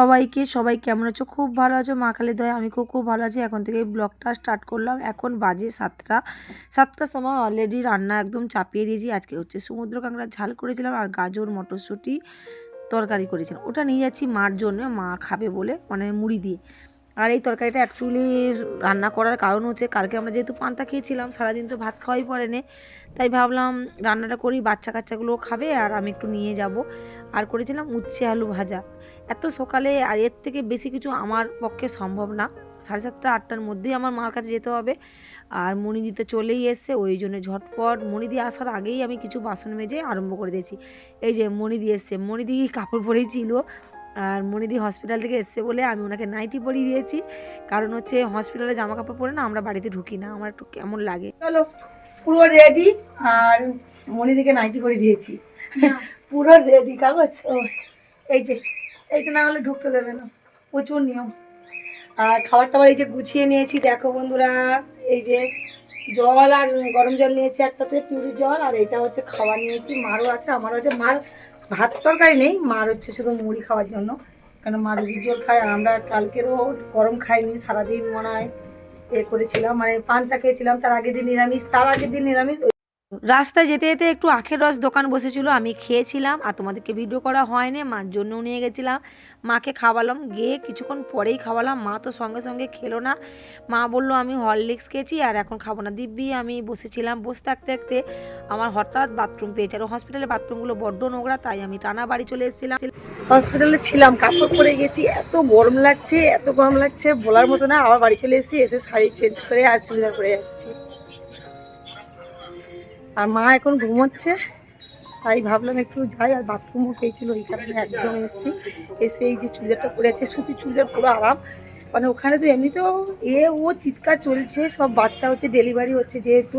সবাইকে, সবাই কেমন আছো? খুব ভালো আছো? মা কালী দয়া, আমি খুব খুব ভালো আছি। এখন থেকে ব্লগটা স্টার্ট করলাম। এখন বাজে সাতটা। সাতটার সময় অলরেডি রান্না একদম চাপিয়ে দিয়েছি। আজকে হচ্ছে সমুদ্র কাঁকড়া ঝাল করেছিলাম আর গাজর, মটরশুঁটি তরকারি করেছিলাম। ওটা নিয়ে যাচ্ছি মার জন্য। মা খাবে বলে মানে মুড়ি দিয়ে। আর এই তরকারিটা অ্যাকচুয়ালি রান্না করার কারণ হচ্ছে, কালকে আমরা যেহেতু পান্তা খেয়েছিলাম, সারাদিন তো ভাত খাওয়াই পড়েনি। তাই ভাবলাম রান্নাটা করি বাচ্চা কাচ্চাগুলো খাবে আর আমি একটু নিয়ে যাব। আর করেছিলাম উচ্ছে আলু ভাজা। এত সকালে আর এর থেকে বেশি কিছু আমার পক্ষে সম্ভব না। সাড়ে সাতটা আটটার মধ্যেই আমার মার কাছে যেতে হবে। আর মণি তো চলেই এসছে ওই জন্য ঝটপট মণি দিয়ে আসার আগেই আমি কিছু বাসন মেজে আরম্ভ করে দিয়েছি। এই যে মণি দিয়ে এসছে মণিদি কাপড় পরেই ছিল। আর মণিদি হসপিটাল থেকে এসছে বলে আমি ওনাকে নাইটি পরিয়ে দিয়েছি। কারণ হচ্ছে হসপিটালে জামা কাপড় পরে না আমরা বাড়িতে ঢুকি না আমার একটু কেমন লাগে। চলো পুরো রেডি আর মনিদিকে নাইটি পরিয়ে দিয়েছি। পুরো রেডি কাগজ। এই যে এই যে না হলে ঢুকতে দেবে না। প্রচুর নিয়ম। আর খাবার টাবার এই যে গুছিয়ে নিয়েছি, দেখো বন্ধুরা, এই যে জল আর গরম জল নিয়েছি একটাতে পিউরি জল, আর এটা হচ্ছে খাবার নিয়েছি। মারও আছে, আমারও আছে। মার ভাত তরকারি নেই, মার হচ্ছে শুধু মুড়ি খাওয়ার জন্য। কারণ মা রুটির জল খায়, আর আমরা কালকেরও গরম খাইনি, সারাদিন মনে হয় এ করেছিলাম মানে পান্তা খেয়েছিলাম, তার আগের দিন নিরামিষ, তার আগের দিন নিরামিষ রাস্তায় যেতে যেতে একটু আখের রস দোকান বসেছিল, আমি খেয়েছিলাম আর তোমাদেরকে ভিডিও করা হয়নি, মার জন্যও নিয়ে গেছিলাম। মাকে খাওয়ালাম, গিয়ে কিছুক্ষণ পরেই খাওয়ালাম, মা তো সঙ্গে সঙ্গে খেলো না। মা বলল, আমি হরলিক্স খেয়েছি আর এখন খাব না। দিব্যি, আমি বসেছিলাম, বসে থাকতে থাকতে আমার হঠাৎ বাথরুম পেয়েছে। আর হসপিটালে বাথরুমগুলো বড্ড নোংরা, তাই আমি টানা বাড়ি চলে এসেছিলাম। হসপিটালে ছিলাম, কাপড় পরে গেছি, এত গরম লাগছে, এত গরম লাগছে, বলার মতো না, আবার বাড়ি চলে এসেছি, এসে শাড়ি চেঞ্জ করে আর চুড়িদার পরে যাচ্ছি। আর মা এখন ঘুমোচ্ছে, তাই ভাবলাম একটু যাই, আর বাথরুমও পেয়েছিল এই কারণে একদম এসেছি। এসে এই যে চুড়িদারটা পরে আছে, সুতির চুড়িদার পুরো আরাম। মানে ওখানে তো এমনিতেও এ, ও চিৎকার চলছে, সব বাচ্চা হচ্ছে ডেলিভারি হচ্ছে যেহেতু।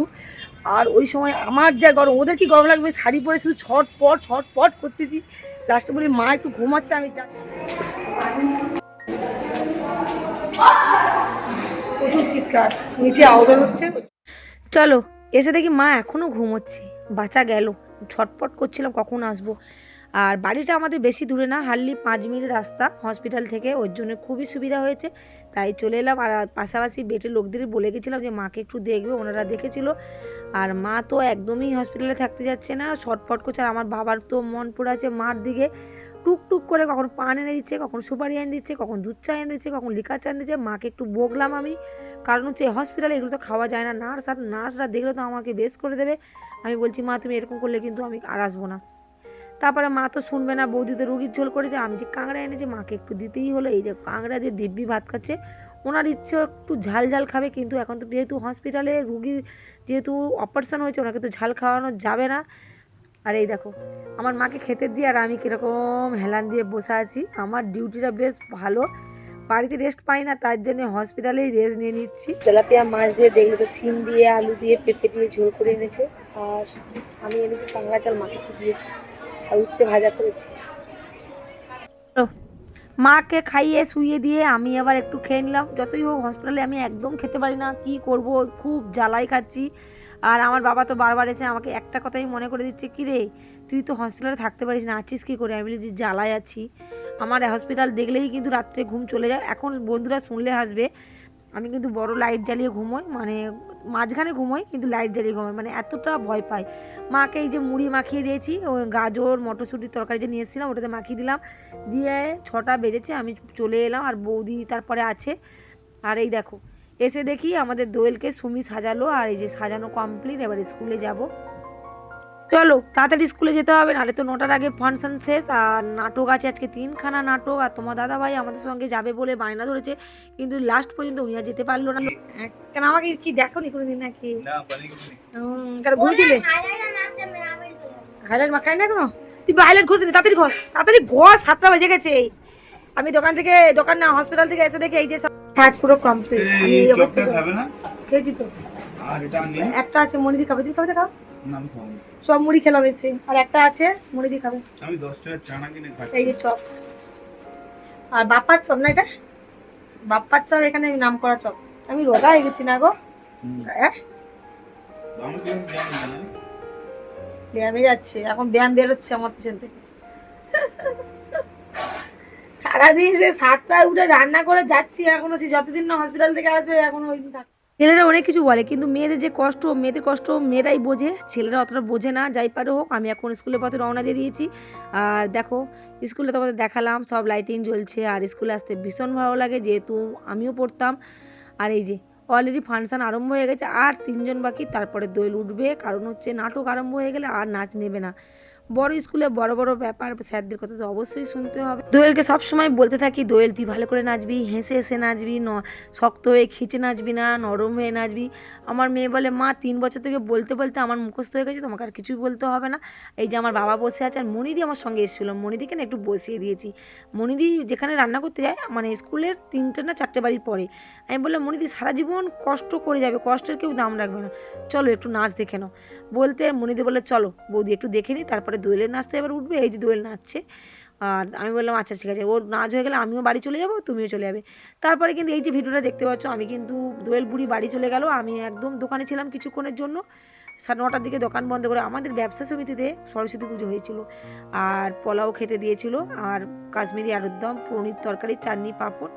আর ওই সময় আমার যা গরম, ওদের কি গরম লাগবে? শাড়ি পরে শুধু ছটপট ছটপট করতেছি। লাস্টে বলি, মা, একটু ঘুমাচ্ছে, আমি যা প্রচুর চিৎকার, নিচে আউডার হচ্ছে। চলো এসে দেখি মা এখনও ঘুমোচ্ছে। বাঁচা গেল। ছটপট করছিলাম কখন আসব। আর বাড়িটা আমাদের বেশি দূরে না হার্ডলি পাঁচ মিনিট রাস্তা হসপিটাল থেকে। ওর জন্য খুবই সুবিধা হয়েছে। তাই চলে এলাম। আর পাশাপাশি বেটের লোকদের বলে গেছিলাম যে মাকে একটু দেখবে, ওনারা দেখেছিল। আর মা তো একদমই হসপিটালে থাকতে যাচ্ছে না, ছটপট করছে। আর আমার বাবার তো মন পড়ে আছে মার দিকে। টুকটুক করে কখন পান এনে দিচ্ছে, কখন সুপারি এনে দিচ্ছে, কখন দুধ চা এনে দিচ্ছে, কখন লিকার চা এনে দিচ্ছে। মাকে একটু বকলাম আমি। কারণ হচ্ছে হসপিটালে এগুলো তো খাওয়া যায় না। নার্স আর নার্সরা দেখলে তো আমাকে বেশ করে দেবে। আমি বলছি, মা, তুমি এরকম করলে কিন্তু আমি আর আসব না। তারপরে মা তো শুনবে না, বৌদি তো রুগীর ঝোল করেছে। আমি যে কাঁকড়া এনেছি, মাকে একটু দিতেই হলো। এই যে কাঁকড়া দিয়ে দিব্যি ভাত খাচ্ছে। ওনার ইচ্ছে একটু ঝাল ঝাল খাবে, কিন্তু এখন তো যেহেতু হসপিটালে রুগীর যেহেতু অপারেশন হয়েছে, ওনাকে তো ঝাল খাওয়ানো যাবে না। আর এই দেখো, আমার মাকে খেতে দিয়ে আর আমি কীরকম হেলান দিয়ে বসে আছি। আমার ডিউটিটা বেশ ভালো, বাড়িতে রেস্ট পাই না, তার জন্য হসপিটালেই রেস্ট নিয়ে নিচ্ছি। তেলাপিয়া মাছ দিয়ে দেখলে তো সিম দিয়ে, আলু দিয়ে, পেঁপে দিয়ে ঝোল করে এনেছে। আর আমি এনেছি কাঁকড়া চাল মাকে দিয়েছি, আর উচ্ছে ভাজা করেছি। মাকে খাইয়ে শুইয়ে দিয়ে আমি আবার একটু খেয়ে নিলাম। যতই হোক হসপিটালে আমি একদম খেতে পারি না, কি করব, খুব জ্বালাই খাচ্ছি। আর আমার বাবা তো বারবার এসে আমাকে একটা কথাই মনে করে দিচ্ছে, কি রে, তুই তো হসপিটালে থাকতে পারিস না, আছিস কী করে? আমি বলি, যে জ্বালায় আছি। আমার হসপিটাল দেখলেই কিন্তু রাত্রে ঘুম চলে যায়। এখন বন্ধুরা শুনলে হাসবে, আমি কিন্তু বড় লাইট জ্বালিয়ে ঘুমোই মানে মাঝখানে ঘুমোই, কিন্তু লাইট জ্বালিয়ে ঘুমোই মানে এতটা ভয় পাই। মাকে এই যে মুড়ি মাখিয়ে দিয়েছি গাজর মটরশুঁটির তরকারি যে নিয়ে এসেছিলাম, ওটাতে মাখিয়ে দিলাম। দিয়ে ছটা বেজেছে, আমি চলে এলাম, আর বৌদি তারপরে আছে। আর এই দেখো এসে দেখি আমাদের দোয়েলকে সুমি সাজালো আর এই যে সাজানো কমপ্লিট এবার স্কুলে যাব। চলো তাড়াতাড়ি স্কুলে যেতে হবে নাহলে তো নটার আগে ফাংশন শেষ আর নাটক আছে আজকে তিনখানা নাটক আর তোমার দাদা ভাই আমাদের সঙ্গে যাবে বলে বায়না ধরেছে কিন্তু লাস্ট পর্যন্ত উনি আর যেতে পারল না। কেন আমাকে কি দেখো নি কোনোদিন। নাকি ঘুরছিলে হাইলাইট মাখাই না কেন? তুই হাইলাইট ঘষি নি তাড়াতাড়ি ঘষ তাড়াতাড়ি ঘষ সাতটা বেজে গেছে। আমি দোকান থেকে দোকান না হসপিটাল থেকে এসে দেখি এই যে কাজ পুরো কমপ্লিট আমি এই অবস্থা খাবে না? খেয়েছি তো। আর এটা নিয়ে? একটা আছে মুড়ি খাবে। তুমি খাবে খাও নাম খাব সব মুড়ি খেলাম এসে আর একটা আছে মুড়ি দিয়ে খাবে। আমি দশ টাকা চানা কিনে খাই এই যে চপ। আর বাপ্পার চপ না এটা? বাপ্পার চপ এখানে নাম করা চপ। আমি রোগা হয়ে গেছি না গো। হ্যাঁ? আমি না। ব্যায়ামে যাচ্ছে। এখন ব্যায়াম বেরোচ্ছে আমার পিছন থেকে। সারাদিন সে সাতটায় উঠে রান্না করে যাচ্ছি, এখনও সে যতদিন না হসপিটাল থেকে আসবে, এখনও ওই দিন ছেলেরা অনেক কিছু বলে, কিন্তু মেয়েদের যে কষ্ট, মেয়েদের কষ্ট মেয়েরাই বোঝে, ছেলেরা অতটা বোঝে না, যাই পারে হোক, আমি এখন স্কুলের পথে রওনা দিয়ে দিয়েছি। আর দেখো স্কুলে তোমাদের দেখালাম, সব লাইটিং জ্বলছে, আর স্কুলে আসতে ভীষণ ভালো লাগে, যেহেতু আমিও পড়তাম। আর এই যে অলরেডি ফাংশান আরম্ভ হয়ে গেছে, আর তিনজন বাকি, তারপরে দোয়েল উঠবে, কারণ হচ্ছে নাটক আরম্ভ হয়ে গেলে আর নাচ নেবে না। বড় স্কুলে বড় বড় ব্যাপার স্যারদের কথা তো অবশ্যই শুনতে হবে। দোয়েলকে সবসময় বলতে থাকি, দোয়েল, তুই ভালো করে নাচবি, হেসে হেসে নাচবি, ন, শক্ত হয়ে খিচে নাচবি না, নরম হয়ে নাচবি। আমার মেয়ে বলে, মা, তিন বছর থেকে বলতে বলতে আমার মুখস্থ হয়ে গেছে, তোমাকে আর কিছুই বলতে হবে না। এই যে আমার বাবা বসে আছে, আর মনিদি আমার সঙ্গে এসেছিল। মনিদিকে না একটু বসিয়ে দিয়েছি। মনিদি যেখানে রান্না করতে যায় মানে স্কুলের তিনটে না চারটে বাড়ির পরে। আমি বললাম মনিদি সারা জীবন কষ্ট করে যাবে, কষ্টের কেউ দাম রাখবে না। চলো একটু নাচ দেখে নাও। বলতে মনিদি বলে চলো, বৌদি একটু দেখে নিই তারপরে দোয়েলের নাচতে এবার উঠবে, এই যে দোয়েল নাচছে। আর আমি বললাম আচ্ছা ঠিক আছে ওর নাচ হয়ে গেলে আমিও বাড়ি চলে যাব, তুমিও চলে যাবে। তারপরে কিন্তু এই যে ভিডিওটা দেখতে পাচ্ছ, আমি কিন্তু দোয়েল বুড়ি বাড়ি চলে গেল। আমি একদম দোকানে ছিলাম কিছুক্ষণের জন্য। সাড়ে নটার দিকে দোকান বন্ধ করে আমাদের ব্যবসা সমিতিতে সরস্বতী পুজো হয়েছিল। আর পোলাও খেতে দিয়েছিল। আর কাশ্মীরি আলুর দম, পনির তরকারি, চাটনি, পাঁপড়।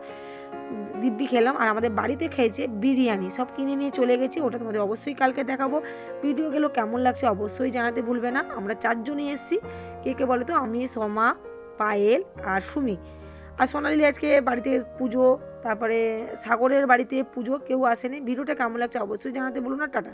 দিব্যি খেলাম আর আমাদের বাড়িতে খেয়েছে বিরিয়ানি। সব কিনে নিয়ে চলে গেছি, ওটা তোমাদের অবশ্যই কালকে দেখাবো। ভিডিও ভিডিওগুলো কেমন লাগছে অবশ্যই জানাতে ভুলবে না। আমরা চারজনই এসেছি, কে কে বলো তো? আমি, সোমা, পায়েল আর সুমি। আর সোনালি আজকে বাড়িতে পুজো, তারপরে সাগরের বাড়িতে পুজো, কেউ আসেনি। ভিডিওটা কেমন লাগছে অবশ্যই জানাতে বলুন না। টাটা।